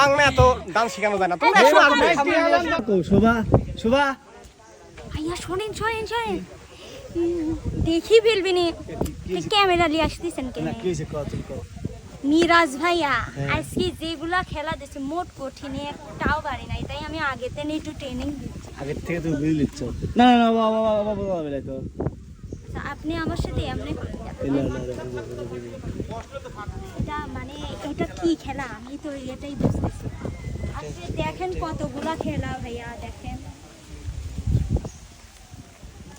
বাংলা এত ডান্স শেখানো যায় না তুমি আসবে শোভা শোভা ভাইয়া শোনেন শোনেন শোনেন দেখি ফেলবি নি ক্যামেরা নিয়ে আসতেছেন কেন। মিরাজ ভাইয়া হ্যাঁ। আজকে যেগুলা খেলা দিচ্ছে মোট কঠিন একটাও পারি নাই তাই আমি আগে থেকে একটু ট্রেনিং দিচ্ছি আগের থেকে তুমি বুঝে নিচ্ছ না না বাবা বাবা বাবা বাবা তো তা আপনি আমার সাথে এমনি এটা মানে এটা কি খেলা? আমি তো এটাই বুঝতেছি। আপনি দেখেন কতগুলা খেলা ভাইয়া দেখেন।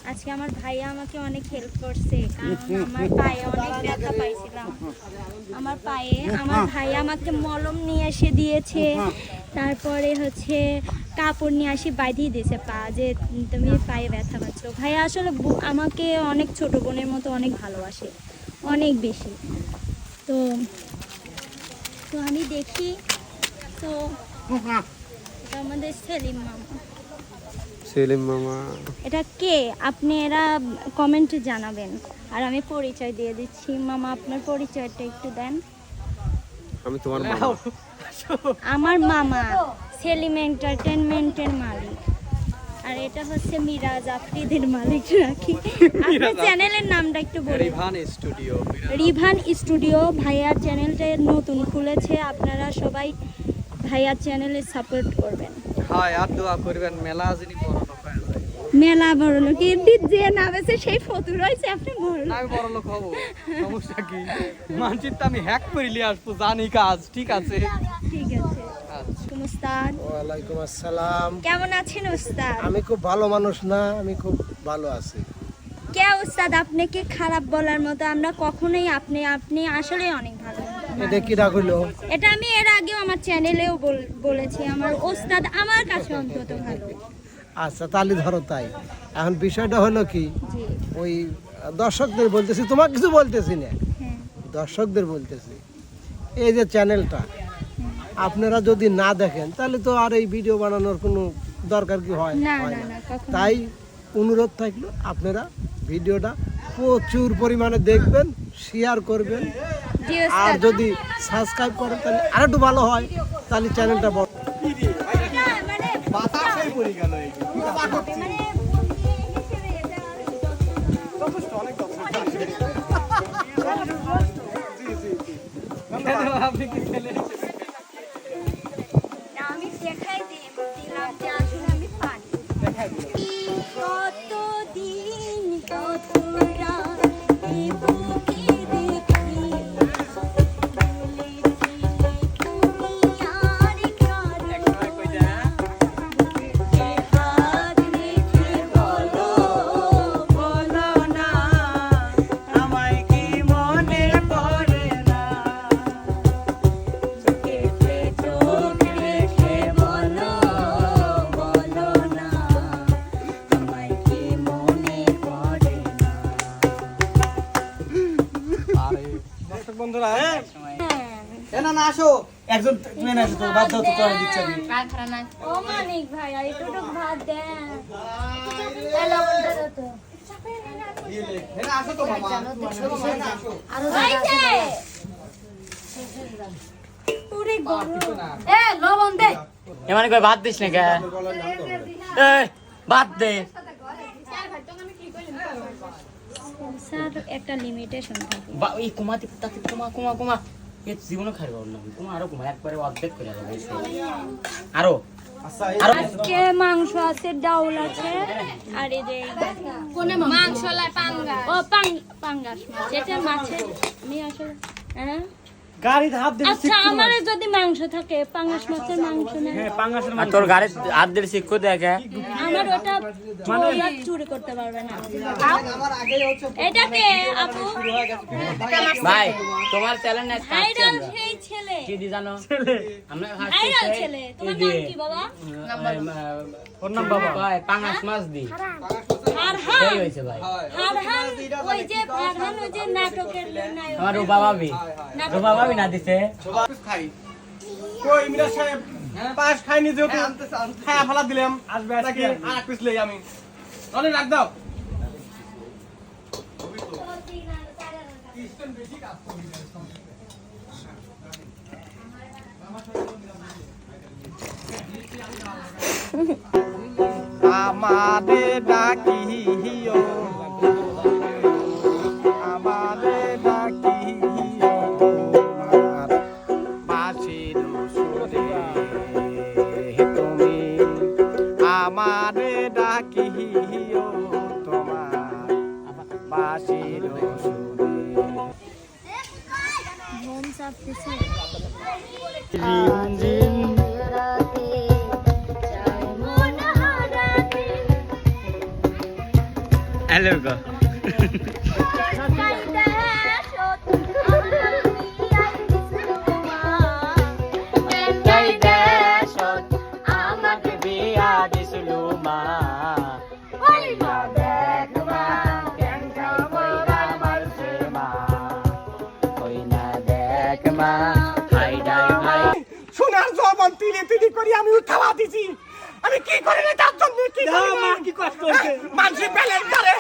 আজকে আমার ভাইয়া আমাকে অনেক হেল্প করছে কারণ আমার পায়ে অনেক ব্যথা পাইছিলাম। আমার পায়ে আমার ভাইয়া আমাকে মলম নিয়ে এসে দিয়েছে। তারপরে হচ্ছে কাপড় নিয়ে আসি বাঁধিয়ে দিয়েছে পা যে তুমি পায়ে ব্যথা পাচ্ছ। ভাইয়া আসলে আমাকে অনেক ছোট বোনের মতো অনেক ভালোবাসে অনেক বেশি। তো তো আমি দেখি তো এটা আমাদের সেলিম মামা। সেলিম মামা। এটা কে? আপনি এরা কমেন্টে জানাবেন। আর আমি পরিচয় দিয়ে দিচ্ছি। মামা আপনার পরিচয়টা একটু দেন। আমি তোমার মামা। আমার মামা। সেলিম এন্টারটেনমেন্টের মালিক। আর এটা হচ্ছে মিরাজ আফ্রিদের মালিক রাখি। আপনার চ্যানেলের নামটা একটু বলুন। রিভান স্টুডিও রিভান স্টুডিও ভাইয়ার চ্যানেলটা নতুন খুলেছে আপনারা সবাই ভাইয়ার চ্যানেলে সাপোর্ট করবেন। হাই আর দোয়া করবেন মেলা যিনি হয়ে মেলা বড় লোক এমনি যে নামেছে সেই ফটো রয়েছে আপনি বড়। আমি বড় লোক হব সমস্যা কি? মানচিত্র আমি হ্যাক করে নিয়ে আসব জানি কাজ ঠিক আছে? ঠিক আছে। উস্তাদ। ওয়ালাইকুম আসসালাম। কেমন আছেন উস্তাদ? আমি খুব ভালো মানুষ না আমি খুব ভালো আছি। কে উস্তাদ আপনাকে খারাপ বলার মতো? আমরা কখনোই আপনি আপনি আসলে অনেক ভালো এটা কি রাখল এটা আমি এর আগেও আমার চ্যানেলেও বল- বলেছি আমার ওস্তাদ আমার কাছে অন্তত ভালো। আচ্ছা তাহলে ধরো তাই। এখন বিষয়টা হলো কি? ওই দর্শকদের বলতেছি তোমার কিছু বলতেছি না। হ্যাঁ। দর্শকদের বলতেছি। এই যে চ্যানেলটা আপনারা যদি না দেখেন তাহলে তো আর এই ভিডিও বানানোর কোনো দরকার কি হয়? না না না। না কখনো তাই অনুরোধ থাকল আপনারা ভিডিওটা প্রচুর পরিমাণে দেখবেন শেয়ার করবেন। আর যদি সাবস্ক্রাইব করেন তাহলে আর একটু ভালো হয় তাহলে চ্যানেলটা বড়। আপনি কি বন্ধুরা হ্যাঁ? এ না না আসো। একজন তুমি না তো বাদ দাও তো করে দিচ্ছি আমি ও মানিক ভাই আর একটু একটু ভাত দেন। লবণটা দাও তো। আসো মামা! গরম এ মানে ভাত দিস না কে এ ভাত দে। স্যার একটা লিমিটেশন থাকে। বা- এই কুমাতে তাতে কুমা কুমা কুমা। এ জীবনে খাইব না কুমা আরও কুমা একবারে অর্ধেক করে দেবে আরও। আরও। আজকে মাংস আছে ডাউল আছে আর এই যে মাংস? ও পাং পাঙ্গাস মাছ। এটা মাছের আমি আসলে হ্যাঁ? গাড়িতে হাত দিলে আচ্ছা আমারে যদি মাংস থাকে পাঙ্গাস মাছের মাংস না পাঙ্গাসের আর তোর গাড়ি হাত দিলে শিক্ষু দেখে। আমার ওটা মানে চুরি করতে পারবে না। এটাকে আপু। ভাই। তোমার চ্যালেঞ্জ সেই ছেলে। কি দি জানো আমরা আইডল ছেলে। তোমার নাম কি বাবা? ওর নাম বাবা ভাই পাঙ্গাস মাছ দি। ফারহান হইছে ভাই। ফারহান ওই যে ফারহান ওই যে নাটকের নায়ক। আমার রূপা ভাবি। রূপা ভাবি না দিছে? খাই। কই মিরা সাহেব? পাস খাইনি যেহেতু। খায়া ফেলা দিলাম। আসবে নাকি আজকে আর এক আমি। অনেক রাখ দাও। আমারে ডাকিও ঘুম চাপতেছে হ্যালো গো। কষ্ট মানসি ব্যালেন্ডারে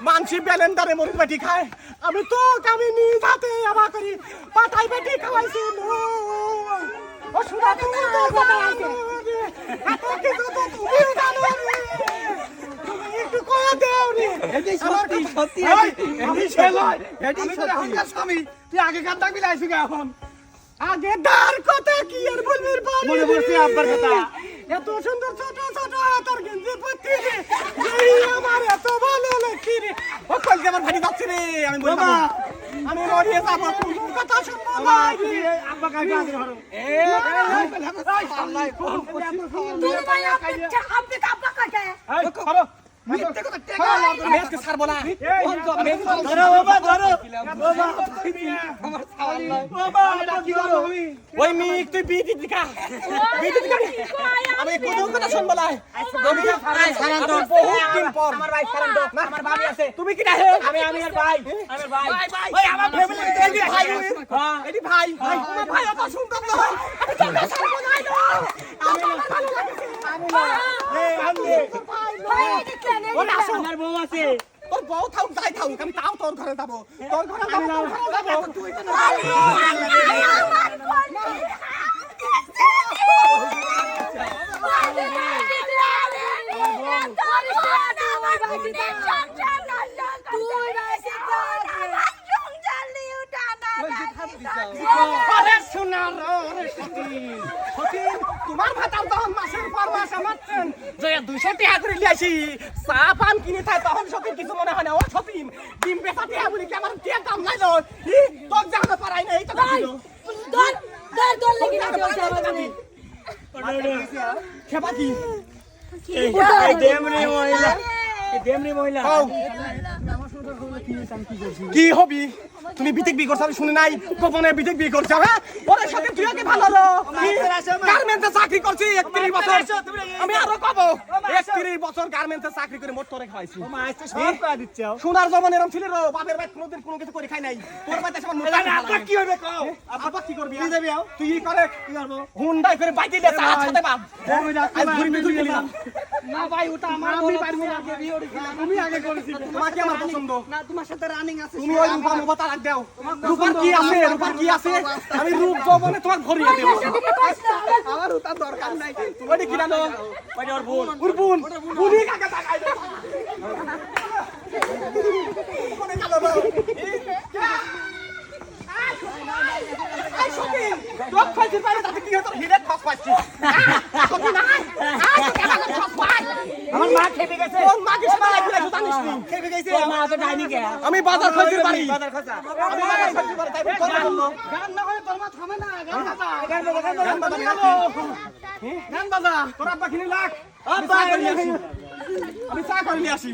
মানসি ব্যালেন্ডারে বেটি খায় আমি তো আমি নিজ হাতে আবার করি পাঠাই বেটি খাওয়াইছি নো। ও সুরা তুমি তো জানো রে। এত কিছু তো তুমিও জানো রে। তুমি একটু কয়া দেও রে। এটাই আমার সত্যি, কথা- সত্যি, এই, এটাই- আমি এটাই ছেলে সত্যি, এটাই আমি তোর সত্যি। এখনকার স্বামী তুই আগে কার লাইছি এখন আগে দার কথা কি আর বলবি মনে পড়ছে আব্বার কথা। এত সুন্দর ছোট ছোট তোর গেঞ্জি পরতি রে এই আমার এত ভালো লাগছে রে ও কল আমার ভাই যাচ্ছে রে আমি বলব বাবা। আমি মরিয়ে যাব কোনো কথা শুনব না আব্বা কাজ আগে ধরো। এ আল্লাহ কোন কোন তুমি না ধরো বাবা, ধরো। বাবা, বাবা, করো? ওই মিক তুই বিয়ে দিবি কা বিয়ে দিবি কা আমি কোনো কথা শুনব না বহুত দিন পর আমার ভাই সারান তো আমার ভাবি আছে তুমি কি হে আমি আমি আর ভাই আমার ভাই ওই আমার ফ্যামিলি ভাই হ্যাঁ এটি ভাই আমার ভাই অত সুন্দর নয় আমি কেন ছাড়বো না এটা? আমি ভালো লাগছে আমি না এই আনলে ওরে আসো আমার বউ আছে তোর বউ থাক যাই থাক আমি তাও তোর ঘরে যাব তোর ঘরে তোর ঘরে যাব তুই কেন সোনার সতীন সতীন তোমার ভাতার তখন মাসের পর মাস আমারছেন যে দুইশো টাকা করে লিয়াছি চা পান কিনে খায় তখন সতীন কিছু মনে হয় না। ও সতীন ডিম পেশা টাকা বলি কি আমার টিয়া দাম নাই লো ই তোর জানা পারাই না এই তো ছিল খেবা কি? এই ডেমরি মহিলা। এই ডেমরি মহিলা। কি হবি? তুমি বিটেক বিয়ে করছ আমি শুনি নাই। গোপনে বিটেক বিয়ে করছ হ্যাঁ? ওরে সাথে তুই আগে ভালো লো গার্মেন্টসে চাকরি করছি 31 বছর। আমি আরও কব 31 বছর গার্মেন্টসে চাকরি করে মোট তোরে খাইছি ও মা আসতে সব করে দিচ্ছে। সোনার জমান এরম ছিল রে বাপের ভাই কোনোদিন কোনো কিছু করে খাই নাই। তোর ভাই দেশে আমার আব্বা কি হবে কও? আব্বা কি করবি? তুই যাবি? তুই কি করে। কি করব? হুন্ডাই করে বাইকে দিয়ে চা ছাতে বাপ। আমি আজ ঘুরি আমি ঘুরে গেলাম। না ভাই ওটা আমার আমি পারব না। তুমি আগে করেছিলে। তোমাকে আমার পছন্দ। না তোমার সাথে রানিং তুমি ওই রূপা মুভা তালাক দাও। রূপার কি আছে? রূপার কি আছে? আমি রূপ যৌবনে তোমার ভরিয়ে দেবো। আমার ওটার দরকার নাই। ওইটা কি জানো? ওইটা ওর বোন। ওর বোন। বুনি। কাকে তাকাই দাও কোনে গেল গো? এই, কে? আয়, আয়, সখী, তোর খাইছিস বাইরে তাতে কি হতো? হিরের খস পাচ্ছি। আয়, না। আমার মা খেপে গেছে। তোর মা কি আমি বাজার খাইতে পারি। আমি চা করে নিয়ে আসি।